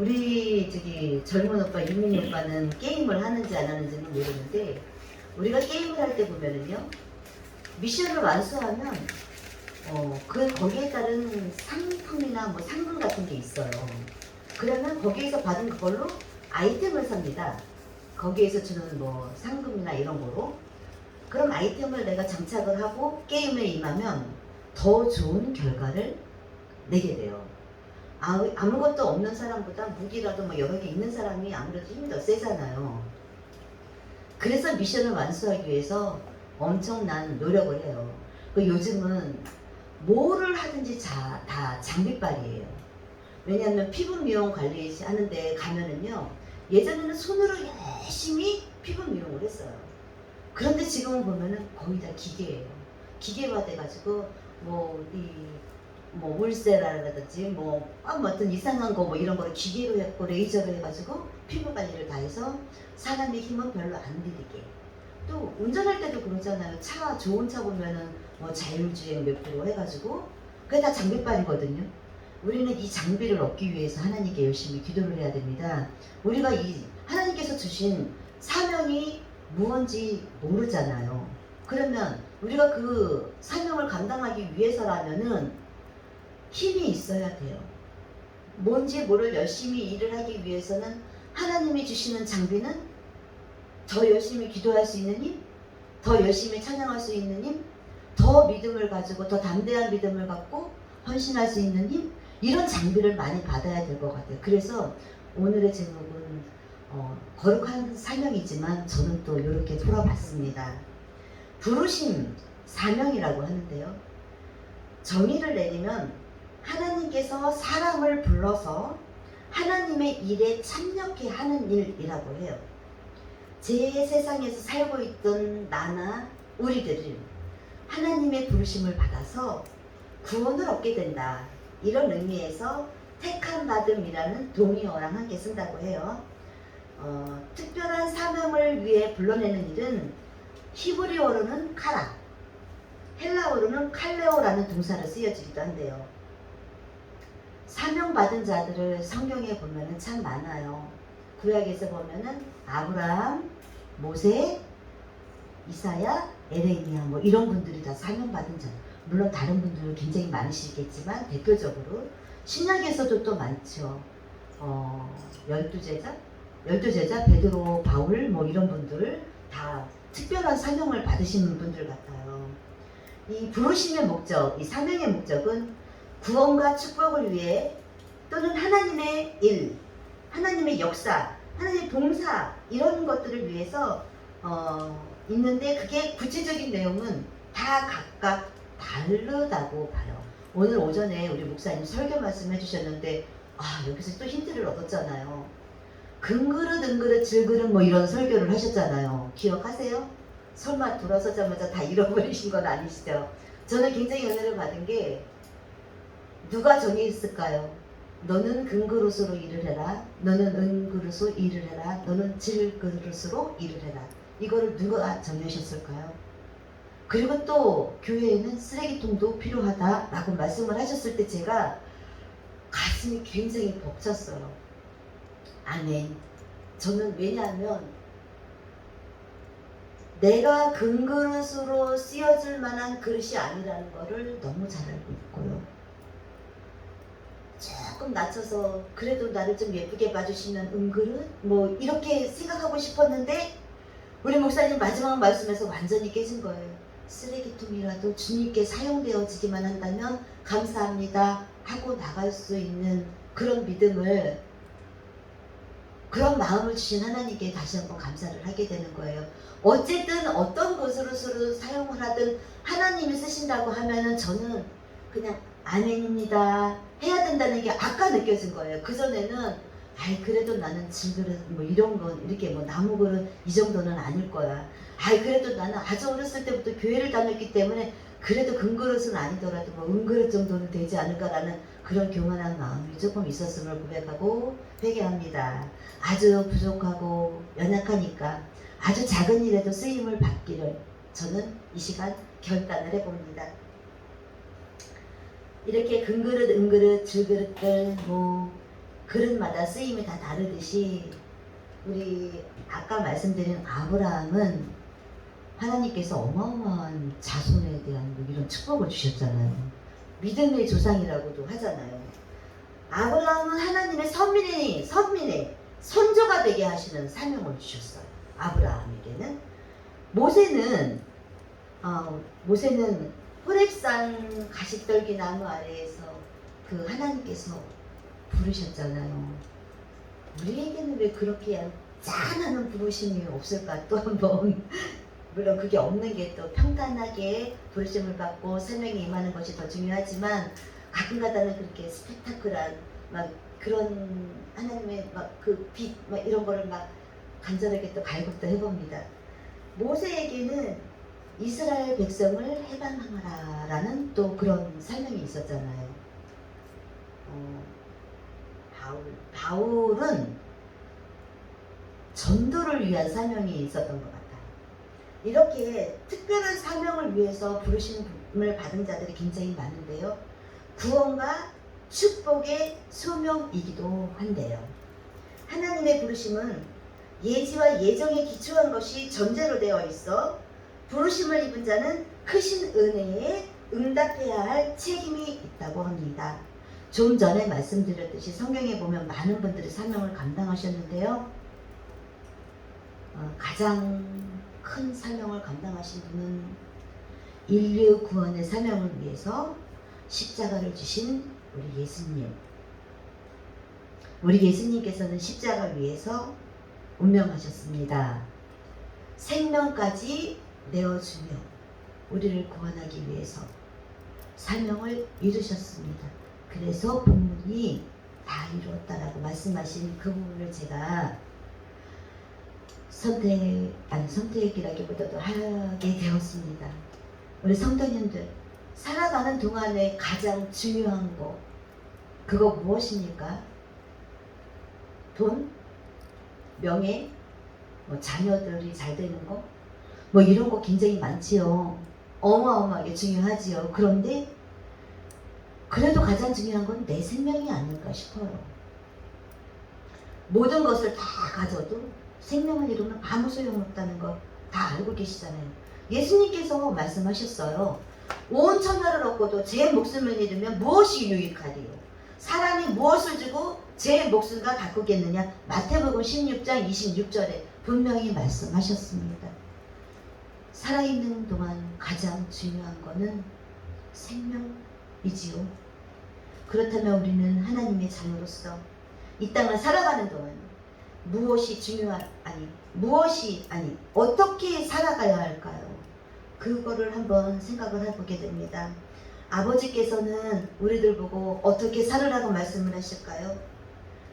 우리 저기 젊은 오빠 유민이 오빠는 게임을 하는지 안 하는지는 모르는데 우리가 게임을 할 때 보면은요 미션을 완수하면 어 그 거기에 따른 상품이나 뭐 상금 같은 게 있어요. 그러면 거기에서 받은 그걸로 아이템을 삽니다. 거기에서 주는 뭐 상금이나 이런 거로 그럼 아이템을 내가 장착을 하고 게임에 임하면 더 좋은 결과를 내게 돼요. 아, 아무것도 없는 사람보다 무기라도 뭐 여러 개 있는 사람이 아무래도 힘이 더 세잖아요. 그래서 미션을 완수하기 위해서 엄청난 노력을 해요. 그 요즘은 뭐를 하든지 자, 다 장비빨이에요. 왜냐하면 피부 미용 관리 하는데 가면은요, 예전에는 손으로 열심히 피부 미용을 했어요. 그런데 지금은 보면은 거의 다 기계예요. 기계화 돼가지고 뭐 이 뭐 울세라라든지 뭐 아무튼 이상한 거 뭐 이런 거를 기계로 했고 레이저로 해가지고 피부 관리를 다 해서 사람의 힘은 별로 안 들이게. 또 운전할 때도 그러잖아요. 차 좋은 차 보면은 뭐 자율주행 몇 프로 해가지고 그게 다 장비빨이거든요. 우리는 이 장비를 얻기 위해서 하나님께 열심히 기도를 해야 됩니다. 우리가 이 하나님께서 주신 사명이 무언지 모르잖아요. 그러면 우리가 그 사명을 감당하기 위해서라면은 힘이 있어야 돼요. 뭔지 모를 열심히 일을 하기 위해서는 하나님이 주시는 장비는 더 열심히 기도할 수 있는 힘, 더 열심히 찬양할 수 있는 힘, 더 믿음을 가지고 더 담대한 믿음을 갖고 헌신할 수 있는 힘, 이런 장비를 많이 받아야 될 것 같아요. 그래서 오늘의 제목은 어, 거룩한 사명이지만 저는 또 이렇게 풀어봤습니다. 부르심 사명이라고 하는데요. 정의를 내리면 하나님께서 사람을 불러서 하나님의 일에 참여케 하는 일이라고 해요. 제 세상에서 살고 있던 나나 우리들은 하나님의 부르심을 받아서 구원을 얻게 된다. 이런 의미에서 택함 받음이라는 동의어랑 함께 쓴다고 해요. 어, 특별한 사명을 위해 불러내는 일은 히브리어로는 카라, 헬라어로는 칼레오라는 동사로 쓰여지기도 한대요. 사명받은 자들을 성경에 보면은 참 많아요. 구약에서 보면은 아브라함, 모세, 이사야, 에레미야 뭐 이런 분들이 다 사명받은 자. 물론 다른 분들은 굉장히 많으시겠지만 대표적으로 신약에서도 또 많죠. 어, 열두 제자, 열두 제자 베드로, 바울 뭐 이런 분들 다 특별한 사명을 받으시는 분들 같아요. 이 부르심의 목적, 이 사명의 목적은 구원과 축복을 위해 또는 하나님의 일, 하나님의 역사, 하나님의 봉사 이런 것들을 위해서 어, 있는데 그게 구체적인 내용은 다 각각 다르다고 봐요. 오늘 오전에 우리 목사님 설교 말씀 해주셨는데 아 여기서 또 힌트를 얻었잖아요. 금그릇 은그릇 질그릇 뭐 이런 설교를 하셨잖아요. 기억하세요? 설마 돌아서자마자 다 잃어버리신 건 아니시죠? 저는 굉장히 은혜를 받은 게 누가 정의했을까요? 너는 금그릇으로 일을 해라. 너는 은그릇으로 일을 해라. 너는 질그릇으로 일을 해라. 이거를 누가 정의하셨을까요? 그리고 또 교회에는 쓰레기통도 필요하다라고 말씀을 하셨을 때 제가 가슴이 굉장히 벅찼어요. 아멘. 저는 왜냐하면 내가 금그릇으로 쓰여질 만한 그릇이 아니라는 거를 너무 잘 알고 있고요. 조금 낮춰서 그래도 나를 좀 예쁘게 봐주시는 은그릇 뭐 이렇게 생각하고 싶었는데 우리 목사님 마지막 말씀에서 완전히 깨진 거예요. 쓰레기통이라도 주님께 사용되어지기만 한다면 감사합니다 하고 나갈 수 있는 그런 믿음을 그런 마음을 주신 하나님께 다시 한번 감사를 하게 되는 거예요. 어쨌든 어떤 것으로 사용을 하든 하나님이 쓰신다고 하면은 저는 그냥 아멘입니다 해야 된다는 게 아까 느껴진 거예요. 그 전에는 아이 그래도 나는 질그릇 뭐 이런 건 이렇게 뭐 나무 그릇 이 정도는 아닐 거야. 아이 그래도 나는 아주 어렸을 때부터 교회를 다녔기 때문에 그래도 금그릇은 아니더라도 뭐 은그릇 정도는 되지 않을까라는 그런 교만한 마음이 조금 있었음을 고백하고 회개합니다. 아주 부족하고 연약하니까 아주 작은 일에도 쓰임을 받기를 저는 이 시간 결단을 해봅니다. 이렇게 금그릇, 은그릇, 질그릇들 뭐 그릇마다 쓰임이 다 다르듯이 우리 아까 말씀드린 아브라함은 하나님께서 어마어마한 자손에 대한 뭐 이런 축복을 주셨잖아요. 믿음의 조상이라고도 하잖아요. 아브라함은 하나님의 선민이 선민의 선조가 되게 하시는 사명을 주셨어요. 아브라함에게는 모세는 어, 모세는 호렙산 가시떨기 나무 아래에서 그 하나님께서 부르셨잖아요. 우리에게는 왜 그렇게 짠하는 부르심이 없을까 또 한번 물론 그게 없는 게 또 평탄하게 부르심을 받고 설명이 임하는 것이 더 중요하지만 가끔가다는 그렇게 스펙타클한 막 그런 하나님의 막 그 빛 막 이런 거를 막 간절하게 또 갈급도 해봅니다. 모세에게는 이스라엘 백성을 해방하라라는 또 그런 설명이 있었잖아요. 어, 바울 바울은 전도를 위한 사명이 있었던 것 같아요. 이렇게 특별한 사명을 위해서 부르심을 받은 자들이 굉장히 많은데요. 구원과 축복의 소명이기도 한데요. 하나님의 부르심은 예지와 예정에 기초한 것이 전제로 되어 있어 부르심을 입은 자는 크신 은혜에 응답해야 할 책임이 있다고 합니다. 좀 전에 말씀드렸듯이 성경에 보면 많은 분들이 사명을 감당하셨는데요. 어, 가장 큰 사명을 감당하신 분은 인류 구원의 사명을 위해서 십자가를 주신 우리 예수님. 우리 예수님께서는 십자가를 위해서 운명하셨습니다. 생명까지 내어주며 우리를 구원하기 위해서 사명을 이루셨습니다. 그래서 본문이 다 이루었다라고 말씀하신 그 부분을 제가 선택, 아니 선택이라기보다도 하게 되었습니다. 우리 성도님들 살아가는 동안에 가장 중요한 거 그거 무엇입니까? 돈, 명예, 뭐 자녀들이 잘 되는 거, 뭐 이런 거 굉장히 많지요. 어마어마하게 중요하지요. 그런데 그래도 가장 중요한 건 내 생명이 아닐까 싶어요. 모든 것을 다 가져도 생명을 이루면 아무 소용없다는 거 다 알고 계시잖아요. 예수님께서 말씀하셨어요. 온 천하를 얻고도 제 목숨을 잃으면 무엇이 유익하리요? 사람이 무엇을 주고 제 목숨을 바꾸겠느냐? 마태복음 16장 26절에 분명히 말씀하셨습니다. 살아있는 동안 가장 중요한 것은 생명이지요. 그렇다면 우리는 하나님의 자녀로서 이 땅을 살아가는 동안 무엇이 중요한 아니 무엇이 아니 어떻게 살아가야 할까요? 그거를 한번 생각을 해보게 됩니다. 아버지께서는 우리들 보고 어떻게 살으라고 말씀을 하실까요?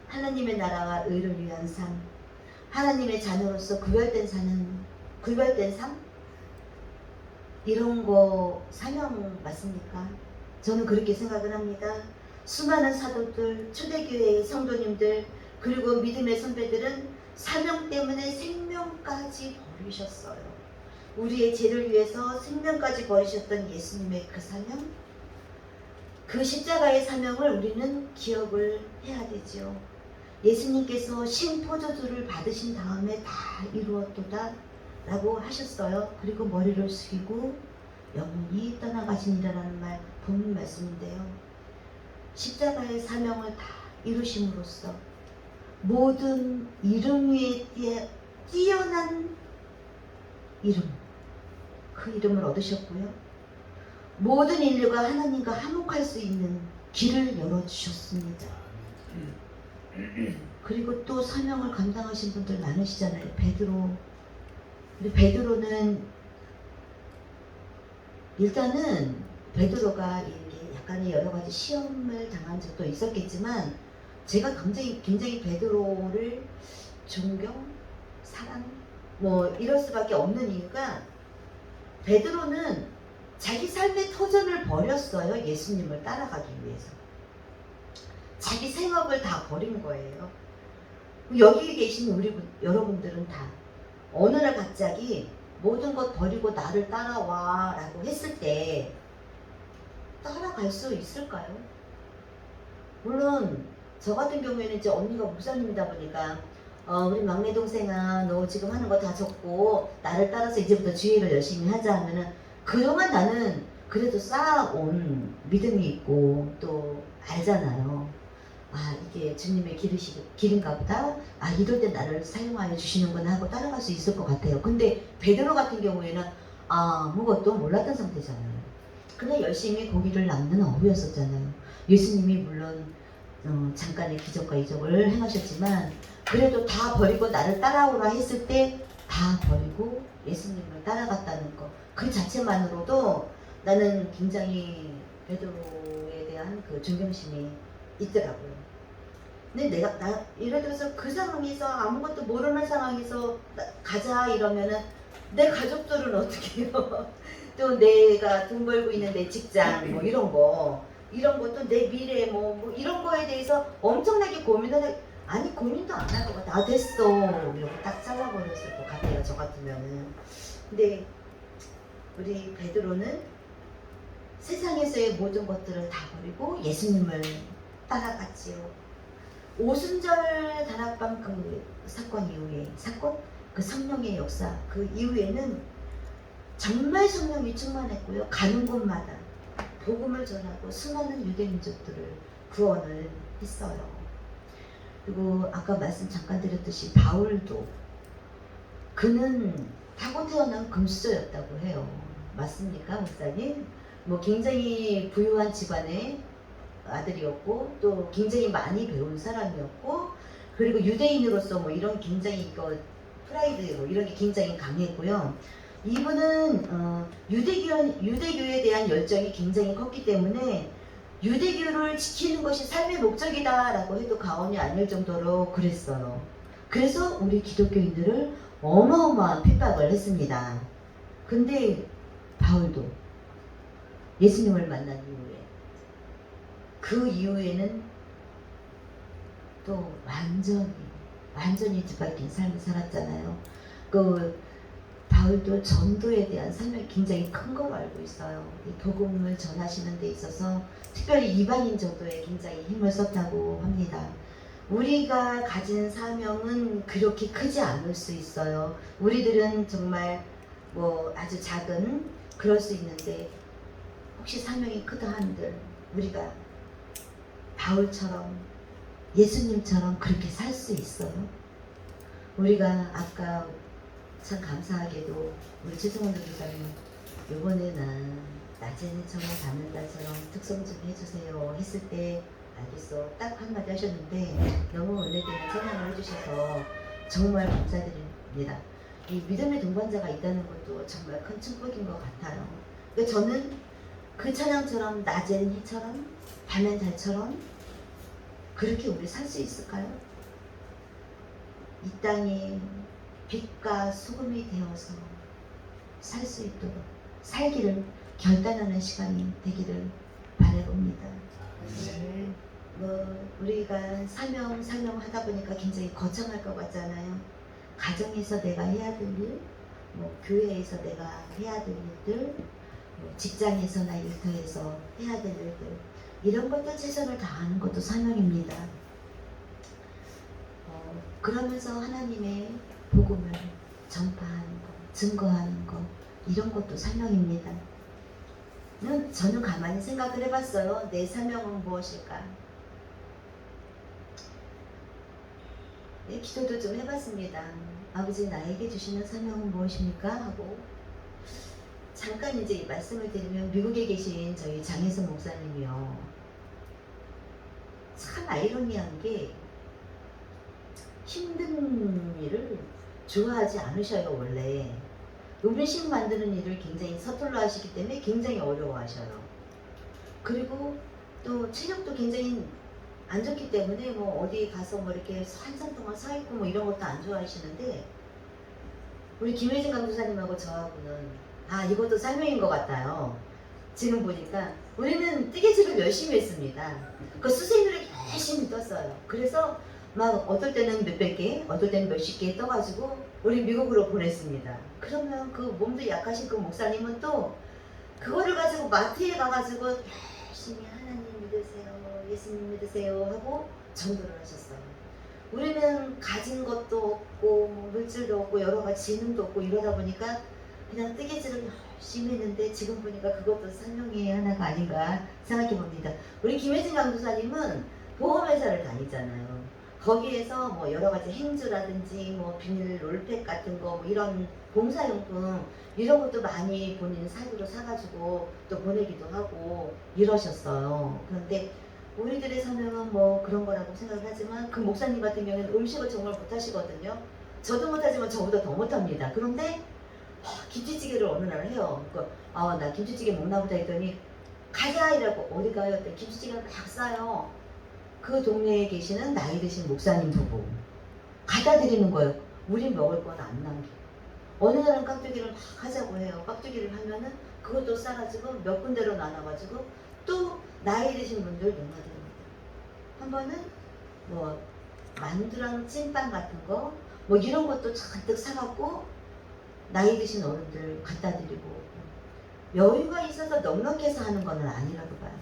하나님의 나라와 의를 위한 삶, 하나님의 자녀로서 구별된 삶은 구별된 삶 이런 거 사명 맞습니까? 저는 그렇게 생각을 합니다. 수많은 사도들, 초대교회의 성도님들, 그리고 믿음의 선배들은 사명 때문에 생명까지 버리셨어요. 우리의 죄를 위해서 생명까지 버리셨던 예수님의 그 사명, 그 십자가의 사명을 우리는 기억을 해야 되지요. 예수님께서 신포도주를 받으신 다음에 다 이루었도다 라고 하셨어요. 그리고 머리를 숙이고 영원히 떠나가시니라라는 말 본문 말씀인데요. 십자가의 사명을 다 이루심으로써 모든 이름 위에 뛰어- 뛰어난 이름 그 이름을 얻으셨고요. 모든 인류가 하나님과 화목할 수 있는 길을 열어주셨습니다. 그리고 또 사명을 감당하신 분들 많으시잖아요. 베드로. 우리 베드로는 일단은 베드로가 약간의 여러 가지 시험을 당한 적도 있었겠지만 제가 굉장히 굉장히 베드로를 존경, 사랑 뭐 이럴 수밖에 없는 이유가 베드로는 자기 삶의 터전을 버렸어요. 예수님을 따라가기 위해서. 자기 생업을 다 버린 거예요. 여기 계신 우리 분- 여러분들은 다 어느 날 갑자기 모든 것 버리고 나를 따라와 라고 했을 때 따라갈 수 있을까요? 물론 저 같은 경우에는 이제 언니가 목사님이다 보니까 어, 우리 막내 동생아 너 지금 하는 거 다 적고 나를 따라서 이제부터 주의를 열심히 하자 하면은 그동안 나는 그래도 쌓아온 믿음이 있고 또 알잖아요. 아 이게 주님의 기르시, 기른가 보다. 아 이럴 때 나를 사용하여 주시는구나 하고 따라갈 수 있을 것 같아요. 근데 베드로 같은 경우에는 아무것도 몰랐던 상태잖아요. 그냥 열심히 고기를 낚는 어부였었잖아요. 예수님이 물론 어, 잠깐의 기적과 이적을 행하셨지만 그래도 다 버리고 나를 따라오라 했을 때 다 버리고 예수님을 따라갔다는 것 그 자체만으로도 나는 굉장히 베드로에 대한 그 존경심이 있더라고요. 근데 내가 나 예를 들어서 그 상황에서 아무것도 모르는 상황에서 나- 가자 이러면은 내 가족들은 어떻게 해요? 또 내가 돈 벌고 있는 내 직장 뭐 이런 거. 이런 것도 내 미래 뭐, 뭐 이런 거에 대해서 엄청나게 고민을 아니 고민도 안 하고 나 됐어. 이러고 딱 잘라버렸을 것 같아요 저 같으면은. 근데 우리 베드로는 세상에서의 모든 것들을 다 버리고 예수님을 따라갔지요 오순절 다락방 그 사건 이후에 사건 그 성령의 역사 그 이후에는 정말 성령이 충만했고요 가는 곳마다 복음을 전하고 수많은 유대 민족들을 구원을 했어요. 그리고 아까 말씀 잠깐 드렸듯이 바울도 그는 타고 태어난 금수저였다고 해요. 맞습니까, 목사님? 뭐 굉장히 부유한 집안의 아들이었고 또 굉장히 많이 배운 사람이었고 그리고 유대인으로서 뭐 이런 굉장히 이거 프라이드 뭐 이런 게 굉장히 강했고요. 이분은 어, 유대교 유대교에 대한 열정이 굉장히 컸기 때문에 유대교를 지키는 것이 삶의 목적이다라고 해도 과언이 아닐 정도로 그랬어요. 그래서 우리 기독교인들을 어마어마한 핍박을 했습니다. 근데 바울도 예수님을 만난 이후에 그 이후에는 또 완전히 완전히 뒤바뀐 삶을 살았잖아요. 그 바울도 전도에 대한 사명이 굉장히 큰 걸 알고 있어요. 이 복음을 전하시는 데 있어서 특별히 이방인 전도에 굉장히 힘을 썼다고 합니다. 우리가 가진 사명은 그렇게 크지 않을 수 있어요. 우리들은 정말 뭐 아주 작은 그럴 수 있는데 혹시 사명이 크다 한들 우리가 바울처럼 예수님처럼 그렇게 살 수 있어요? 우리가 아까 참 감사하게도 우리 최성원 교사님 이번에는 낮에는처럼 받는다처럼 특성 좀 해주세요 했을 때 알겠어 딱 한마디 하셨는데 너무 은혜되는 찬양을 해주셔서 정말 감사드립니다. 이 믿음의 동반자가 있다는 것도 정말 큰 축복인 것 같아요. 그러니까 저는 그 찬양처럼 낮엔 해처럼 밤엔 달처럼 그렇게 우리 살 수 있을까요? 이 땅에 빛과 소금이 되어서 살 수 있도록 살기를 결단하는 시간이 되기를 바라봅니다. 네. 뭐 우리가 사명 사명 하다 보니까 굉장히 거창할 것 같잖아요. 가정에서 내가 해야 될 일, 뭐 교회에서 내가 해야 될 일들, 뭐 직장에서나 일터에서 해야 될 일들 이런 것들 최선을 다하는 것도 사명입니다. 어, 그러면서 하나님의 복음을 전파하는 것, 증거하는 것 이런 것도 사명입니다. 는 저는 가만히 생각을 해봤어요. 내 사명은 무엇일까? 네, 기도도 좀 해봤습니다. 아버지 나에게 주시는 사명은 무엇입니까? 하고 잠깐 이제 이 말씀을 드리면 미국에 계신 저희 장혜선 목사님이요. 참 아이러니한 게 힘든 일을 좋아하지 않으셔요 원래. 음식 만드는 일을 굉장히 서툴러 하시기 때문에 굉장히 어려워하셔요. 그리고 또 체력도 굉장히 안 좋기 때문에 뭐 어디 가서 뭐 이렇게 한참 동안 서 있고 뭐 이런 것도 안 좋아하시는데 우리 김혜진 강도사님하고 저하고는 아 이것도 사명인 것 같아요. 지금 보니까 우리는 뜨개질을 열심히 했습니다. 그 수세미를 열심히 떴어요. 그래서 막 어떨 때는 몇백 개, 어떨 때는 몇십 개 떠가지고 우리 미국으로 보냈습니다. 그러면 그 몸도 약하신 그 목사님은 또 그거를 가지고 마트에 가가지고 열심히 하나님 믿으세요, 예수님 믿으세요 하고 전도를 하셨어요. 우리는 가진 것도 없고 물질도 없고 여러 가지 지능도 없고 이러다 보니까 그냥 뜨개질을 열심히 했는데 지금 보니까 그것도 생명의 하나가 아닌가 생각해 봅니다. 우리 김혜진 강도사님은 보험회사를 다니잖아요. 거기에서 뭐 여러 가지 행주라든지 뭐 비닐 롤팩 같은 거뭐 이런 봉사용품 이런 것도 많이 본인 사비로 사가지고 또 보내기도 하고 이러셨어요. 그런데 우리들의 사명은 뭐 그런 거라고 생각을 하지만 그 목사님 같은 경우에는 음식을 정말 못하시거든요. 저도 못하지만 저보다 더 못합니다. 그런데 아, 김치찌개를 어느 날 해요. 그러니까 아, 나 김치찌개 먹나 보다 했더니 가자 이라고 어디 가요? 했더니 김치찌개를 막 싸요. 그 동네에 계시는 나이 드신 목사님 부부 갖다 드리는 거예요. 우린 먹을 건 안 남겨. 어느 날은 깍두기를 막 하자고 해요. 깍두기를 하면은 그것도 싸가지고 몇 군데로 나눠가지고 또 나이 드신 분들 농가드립니다. 한 번은 뭐 만두랑 찐빵 같은 거 뭐 이런 것도 잔뜩 사갖고 나이 드신 어른들 갖다 드리고 여유가 있어서 넉넉해서 하는 거는 아니라고 봐요.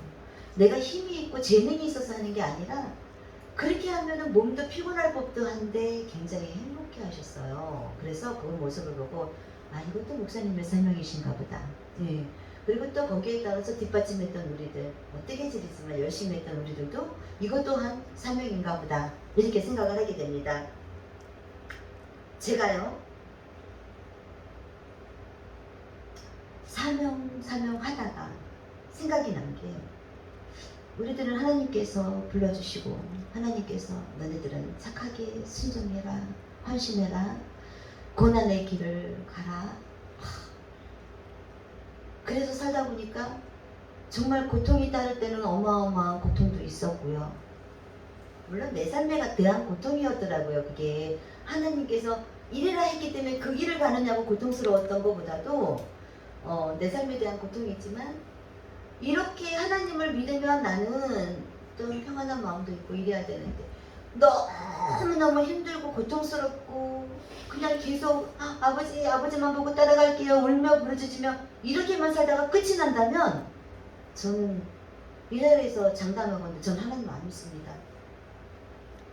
내가 힘이 있고 재능이 있어서 하는 게 아니라 그렇게 하면은 몸도 피곤할 법도 한데 굉장히 행복해 하셨어요. 그래서 그 모습을 보고 아 이것도 목사님의 사명이신가 보다. 예. 그리고 또 거기에 따라서 뒷받침했던 우리들 뭐 뜨개질이지만 열심히 했던 우리들도 이것 또한 사명인가 보다 이렇게 생각을 하게 됩니다. 제가요 사명 사명 하다가 생각이 난 게 우리들은 하나님께서 불러주시고 하나님께서 너네들은 착하게 순종해라 헌신해라 고난의 길을 가라. 하, 그래서 살다 보니까 정말 고통이 따를 때는 어마어마한 고통도 있었고요. 물론 내 삶에 대한 고통이었더라고요. 그게 하나님께서 이래라 했기 때문에 그 길을 가느냐고 고통스러웠던 것보다도 어, 내 삶에 대한 고통이 있지만 이렇게 하나님을 믿으면 나는 좀 평안한 마음도 있고 이래야 되는데 너무너무 힘들고 고통스럽고 그냥 계속 아, 아버지 아버지만 보고 따라갈게요 울며 부르짖으며 이렇게만 살다가 끝이 난다면 저는 이 자리에서 장담하건데 전 하나님 안 믿습니다.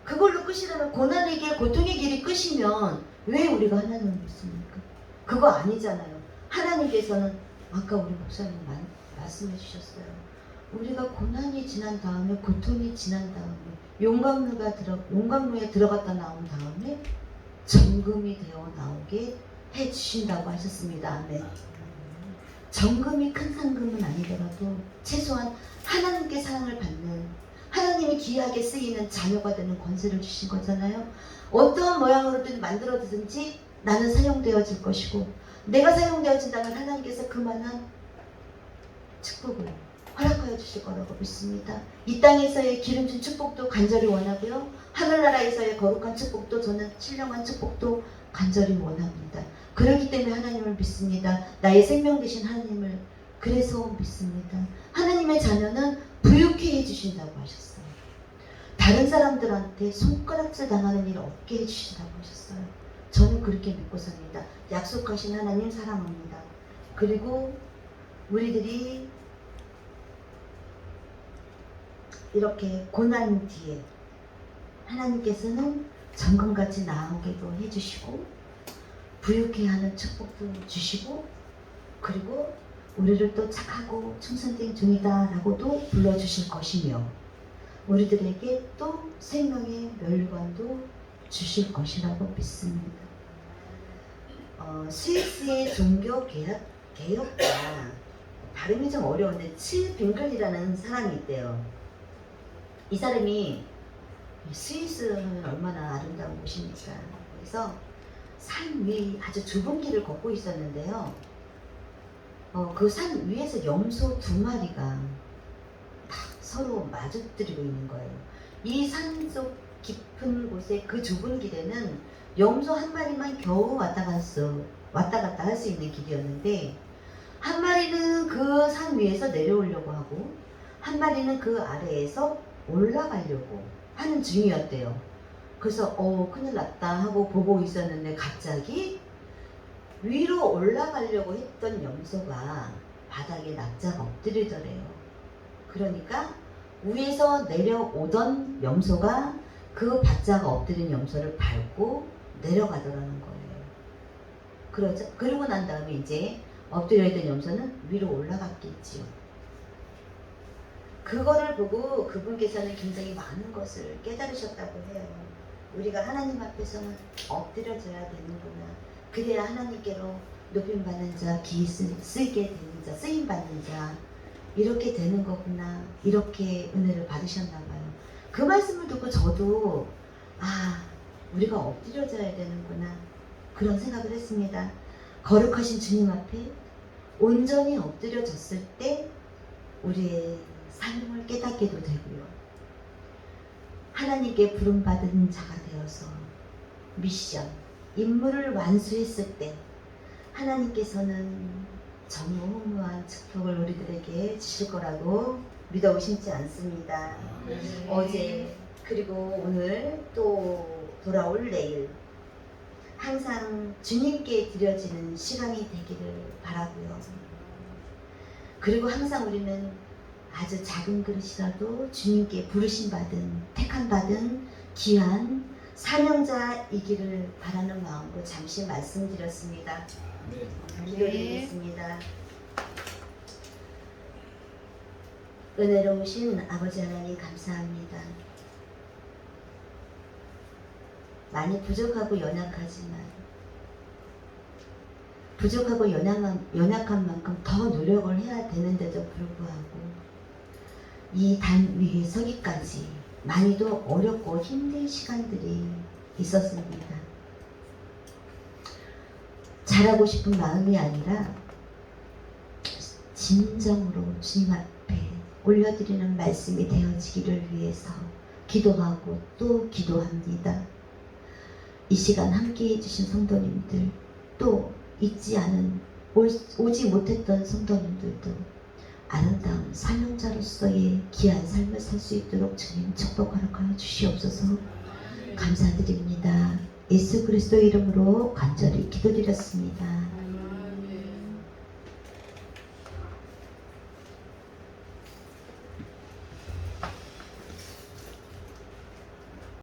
그걸로 끝이라면 고난의 길, 고통의 길이 끝이면 왜 우리가 하나님을 믿습니까? 그거 아니잖아요. 하나님께서는 아까 우리 목사님 말- 말씀해 주셨어요. 우리가 고난이 지난 다음에 고통이 지난 다음에 용광로가 들어 용광로에 들어갔다 나온 다음에 정금이 되어 나오게 해 주신다고 하셨습니다. 아멘. 정금이 큰 상금은 아니더라도 최소한 하나님께 사랑을 받는 하나님이 귀하게 쓰이는 자녀가 되는 권세를 주신 거잖아요. 어떠한 모양으로든 만들어지든지 나는 사용되어질 것이고 내가 사용되어진다면 하나님께서 그만한 축복을 허락하여 주실 거라고 믿습니다. 이 땅에서의 기름진 축복도 간절히 원하고요. 하늘나라에서의 거룩한 축복도 저는 신령한 축복도 간절히 원합니다. 그렇기 때문에 하나님을 믿습니다. 나의 생명 되신 하나님을 그래서 믿습니다. 하나님의 자녀는 부유케 해주신다고 하셨어요. 다른 사람들한테 손가락질 당하는 일 없게 해주신다고 하셨어요. 저는 그렇게 믿고 삽니다. 약속하신 하나님 사랑합니다. 그리고 우리들이 이렇게 고난 뒤에 하나님께서는 정금같이 나오게도 해주시고 부유케 하는 축복도 주시고 그리고 우리를 또 착하고 충성된 종이다라고도 불러주실 것이며 우리들에게 또 생명의 멸관도 주실 것이라고 믿습니다. 어, 스위스의 종교 개혁, 개혁가 발음이 좀 어려운데 칠 빙글이라는 사람이 있대요. 이 사람이 스위스는 얼마나 아름다운 곳입니까? 그래서 산 위에 아주 좁은 길을 걷고 있었는데요. 어, 그 산 위에서 염소 두 마리가 딱 서로 마주뜨리고 있는 거예요. 이 산 속 깊은 곳에 그 좁은 길에는 염소 한 마리만 겨우 왔다 갔어 왔다 갔다 할 수 있는 길이었는데 한 마리는 그 산 위에서 내려오려고 하고 한 마리는 그 아래에서 올라가려고 하는 중이었대요. 그래서 어 큰일 났다 하고 보고 있었는데 갑자기 위로 올라가려고 했던 염소가 바닥에 납작 엎드리더래요. 그러니까 위에서 내려오던 염소가 그 바자가 엎드린 염소를 밟고 내려가더라는 거예요. 그러죠. 그러고 난 다음에 이제 엎드려 있던 염소는 위로 올라갔겠지요. 그거를 보고 그분께서는 굉장히 많은 것을 깨달으셨다고 해요. 우리가 하나님 앞에서는 엎드려져야 되는구나. 그래야 하나님께로 높임 받는 자, 기 쓰- 쓰게 되는 자, 쓰임 받는 자 이렇게 되는 거구나. 이렇게 은혜를 받으셨나 봐요. 그 말씀을 듣고 저도 아 우리가 엎드려져야 되는구나 그런 생각을 했습니다. 거룩하신 주님 앞에 온전히 엎드려졌을 때 우리의 삶을 깨닫게도 되고요. 하나님께 부름받은 자가 되어서 미션, 임무를 완수했을 때 하나님께서는 전무후무한 축복을 우리들에게 주실 거라고 믿어 의심치 않습니다. 어제 그리고 오늘 또 돌아올 내일 항상 주님께 드려지는 시간이 되기를 바라고요. 그리고 항상 우리는 아주 작은 그릇이라도 주님께 부르심 받은 택한 받은 귀한 사명자이기를 바라는 마음으로 잠시 말씀드렸습니다. 기도드리겠습니다. 은혜로우신 아버지 하나님 감사합니다. 많이 부족하고 연약하지만 부족하고 연약한, 연약한 만큼 더 노력을 해야 되는데도 불구하고 이 단 위에 서기까지 많이도 어렵고 힘든 시간들이 있었습니다. 잘하고 싶은 마음이 아니라 진정으로 주님 앞에 올려드리는 말씀이 되어지기를 위해서 기도하고 또 기도합니다. 이 시간 함께 해주신 성도님들 또 잊지 않은 올- 오지 못했던 성도님들도 아름다운 사명자로서의 귀한 삶을 살 수 있도록 주님 축복 허락하여 주시옵소서 감사드립니다. 예수 그리스도 이름으로 간절히 기도드렸습니다.